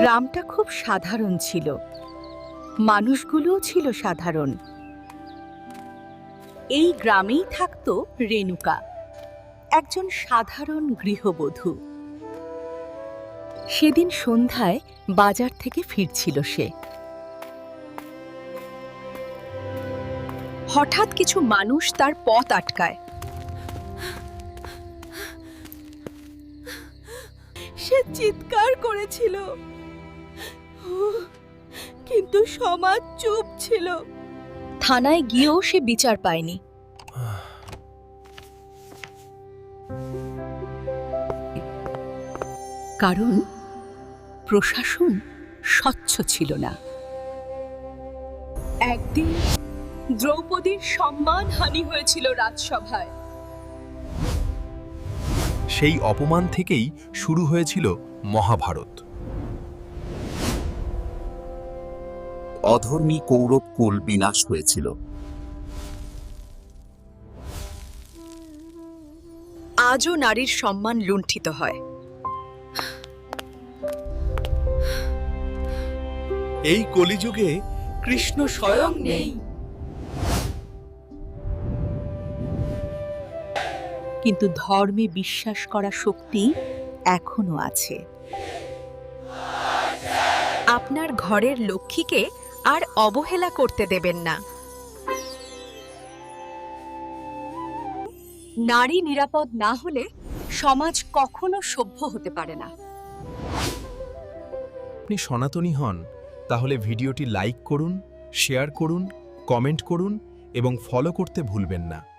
গ্রামটা খুব সাধারণ ছিল। মানুষগুলোও ছিল সাধারণ। এই গ্রামেই থাকতো রেণুকা, একজন সাধারণ গৃহবধূ। সেদিন সন্ধ্যায় বাজার থেকে ফিরছিল সে। হঠাৎ কিছু মানুষ তার পথ আটকায়। সে চিৎকার করেছিল। কিন্তু সমাজ চুপ ছিল। থানায় গিয়েও সে বিচার পায়নি। কারণ প্রশাসন স্বচ্ছ ছিল না। একদিন দ্রৌপদীর সম্মান হানি হয়েছিল রাজসভায়। সেই অপমান থেকেই শুরু হয়েছিল মহাভারত। অধর্মী কৌরব কুল বিনাশ হয়েছিল। আজও নারীর সম্মান লুণ্ঠিত হয়। এই কলিযুগে কৃষ্ণ স্বয়ং নেই। কিন্তু ধর্মে বিশ্বাস করা শক্তি এখনও আছে। আপনার ঘরের লক্ষ্মীকে আর অবহেলা করতে দেবেন না। নারী নিরাপদ না হলে সমাজ কখনো সভ্য হতে পারে না। আপনি সনাতনী হন, তাহলে ভিডিওটি লাইক করুন, শেয়ার করুন, কমেন্ট করুন এবং ফলো করতে ভুলবেন না।